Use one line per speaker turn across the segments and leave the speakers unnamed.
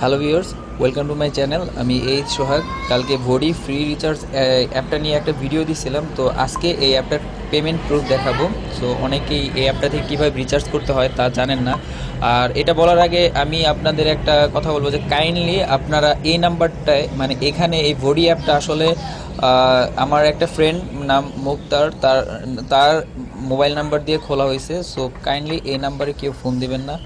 Hello viewers welcome to my channel আমি H Sohag. কালকে ভোডি ফ্রি রিচার্জ অ্যাপটা নিয়ে একটা ভিডিও দিছিলাম। তো আজকে এই অ্যাপটার পেমেন্ট প্রুফ দেখাবো। সো অনেকেই এই অ্যাপটা থেকে কীভাবে রিচার্জ করতে হয় তা জানেন না। আর এটা বলার আগে আমি আপনাদের একটা কথা বলব যে কাইন্ডলি আপনারা এই নাম্বারটায় মানে এখানে এই ভোডি অ্যাপটা আসলে আমার একটা ফ্রেন্ড নাম মুক্তার, তার তার মোবাইল নাম্বার দিয়ে খোলা হয়েছে। সো কাইন্ডলি এই নাম্বারে কেউ ফোন দিবেন না।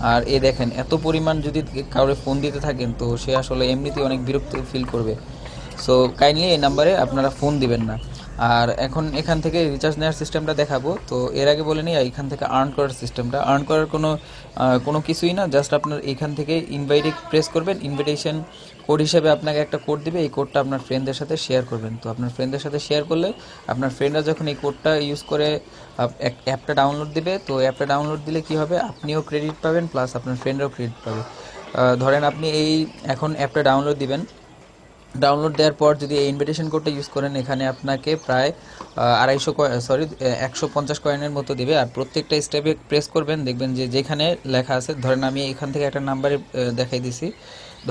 আর এ দেখেন, এত পরিমাণ যদি কাউরে ফোন দিতে থাকেন, তো সে আসলে এমনিতেই অনেক বিরক্ত ফিল করবে। সো কাইন্ডলি এই নাম্বারে আপনারা ফোন দিবেন না। আর এখন এখান থেকে রিচার্জ নেওয়ার সিস্টেমটা দেখাবো। তো এর আগে বলে নিই এখান থেকে আর্ন করার সিস্টেমটা আর্ন করার কোনো কোনো কিছুই না জাস্ট আপনার এখান থেকে ইনভাইটে প্রেস করবেন। ইনভিটেশন কোড হিসেবে আপনাকে একটা কোড দিবে। এই কোডটা আপনার ফ্রেন্ডদের সাথে শেয়ার করবেন। তো আপনার ফ্রেন্ডদের সাথে শেয়ার করলে আপনার ফ্রেন্ডরা যখন এই কোডটা ইউজ করে অ্যাপটা ডাউনলোড দিবে, তো অ্যাপটা ডাউনলোড দিলে কি হবে? আপনিও ক্রেডিট পাবেন প্লাস আপনার ফ্রেন্ডরাও ক্রেডিট পাবে। ধরেন আপনি এই এখন অ্যাপটা ডাউনলোড দিবেন। ডাউনলোড দেওয়ার পর যদি এই ইনভিটেশন কোডটা ইউজ করেন, এখানে আপনাকে প্রায় আড়াইশো সরি একশো পঞ্চাশ কয়েনের মতো দিবে। আর প্রত্যেকটা স্টেপে প্রেস করবেন, দেখবেন যে যেখানে লেখা আছে, ধরেন আমি এখান থেকে একটা নাম্বারে দেখাই দিছি।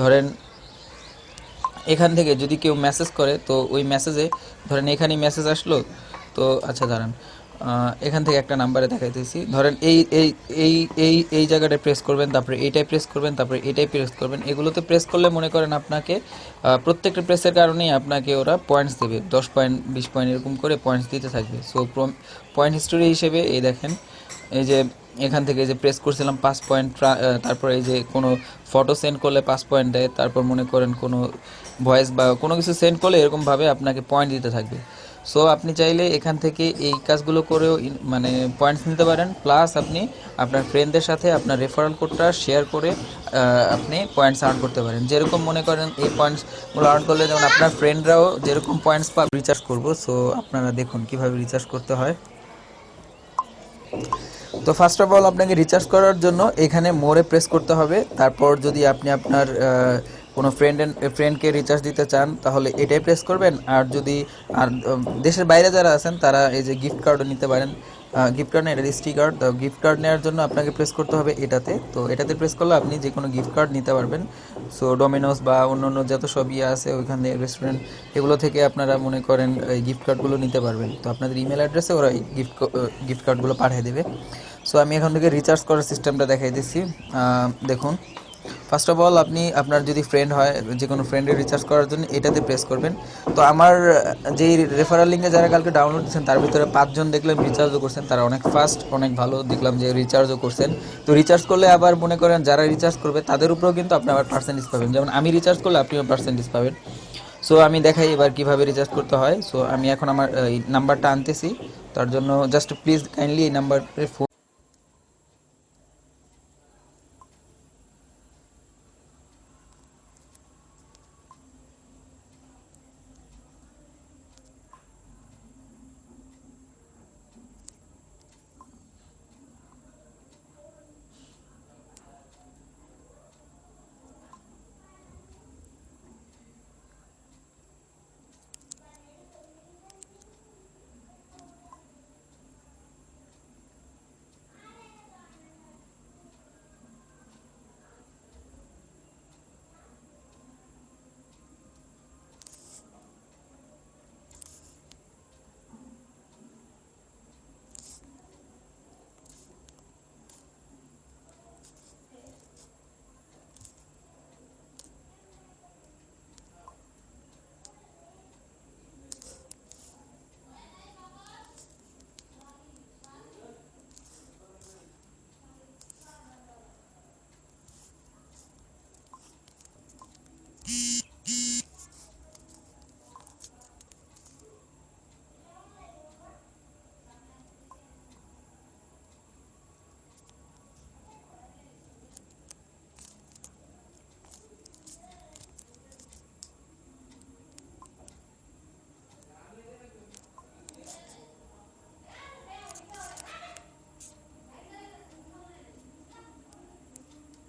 ধরেন, এখান থেকে যদি কেউ মেসেজ করে, তো ওই মেসেজে ধরেন এখানেই মেসেজ আসলো, তো আচ্ছা দাঁড়ান। এখান থেকে একটা নাম্বারে দেখাইতেছি। ধরেন এই এই এই এই এই জায়গাটায় প্রেস করবেন, তারপরে এইটাই প্রেস করবেন, তারপরে এটাই প্রেস করবেন। এগুলোতে প্রেস করলে মনে করেন আপনাকে প্রত্যেকটা প্রেসের কারণেই আপনাকে ওরা পয়েন্টস দেবে। দশ পয়েন্ট বিশ পয়েন্ট এরকম করে পয়েন্টস দিতে থাকবে। সো পয়েন্ট হিস্টোরি হিসেবে এই দেখেন, এই যে এখান থেকে যে প্রেস করছিলাম পাঁচ পয়েন্ট তারপরে এই যে কোনো ফটো সেন্ড করলে পাঁচ পয়েন্ট দেয়। তারপর মনে করেন কোনো ভয়েস বা কোনো কিছু সেন্ড করলে এরকমভাবে আপনাকে পয়েন্ট দিতে থাকবে। সো আপনি চাইলে এখান থেকে এই কাজগুলো করেও মানে পয়েন্টস নিতে পারেন। প্লাস আপনি আপনার ফ্রেন্ডদের সাথে আপনার রেফারেল কোডটা শেয়ার করে আপনি পয়েন্টস আর্ন করতে পারেন। যেরকম মনে করেন এই পয়েন্টসগুলো আর্ন করলে যেমন আপনার ফ্রেন্ডরাও যেরকম পয়েন্টস পা রিচার্জ করব। সো আপনারা দেখুন কীভাবে রিচার্জ করতে হয়। তো ফার্স্ট অফ অল আপনাকে রিচার্জ করার জন্য এখানে মোড়ে প্রেস করতে হবে। তারপর যদি আপনি আপনার কোনো ফ্রেন্ড ফ্রেন্ডকে রিচার্জ দিতে চান, তাহলে এটাই প্রেস করবেন। আর যদি, আর দেশের বাইরে যারা আছেন, তারা এই যে গিফট কার্ডও নিতে পারেন। গিফট কার্ড না এটা কার্ড তো গিফট কার্ড নেওয়ার জন্য আপনাকে প্রেস করতে হবে এটাতে। তো এটাতে প্রেস করলে আপনি যে কোনো গিফট কার্ড নিতে পারবেন। সো ডোমিনোস বা অন্য অন্য যত সব ইয়ে আছে, ওইখানে রেস্টুরেন্ট এগুলো থেকে আপনারা মনে করেন, এই গিফট কার্ডগুলো নিতে পারবেন। তো আপনাদের ইমেল অ্যাড্রেসে ওরা গিফট গিফট কার্ডগুলো পাঠিয়ে দেবে। সো আমি এখন থেকে রিচার্জ করার সিস্টেমটা দেখাই দিচ্ছি। দেখুন। ফার্স্ট অফ অল আপনি আপনার যদি ফ্রেন্ড হয় যে কোনো ফ্রেন্ডের রিচার্জ করার জন্য এটাতে প্রেস করবেন। তো আমার, যেই রেফারাল লিঙ্কে যারা কালকে ডাউনলোড দিচ্ছেন তার ভিতরে পাঁচজন দেখলাম রিচার্জও করছেন, তারা অনেক ফাস্ট অনেক ভালো, দেখলাম যে রিচার্জও করছেন। তো রিচার্জ করলে আবার মনে করেন যারা রিচার্জ করবে, তাদের উপরেও কিন্তু আপনি আবার পার্সেন্টেজ পাবেন। যেমন আমি রিচার্জ করলে আপনিও পার্সেন্টেজ পাবেন। সো আমি দেখাই এবার কীভাবে রিচার্জ করতে হয়। সো আমি এখন আমার, এই নাম্বারটা আনতেছি। তার জন্য জাস্ট প্লিজ কাইন্ডলি এই নাম্বারে ফোন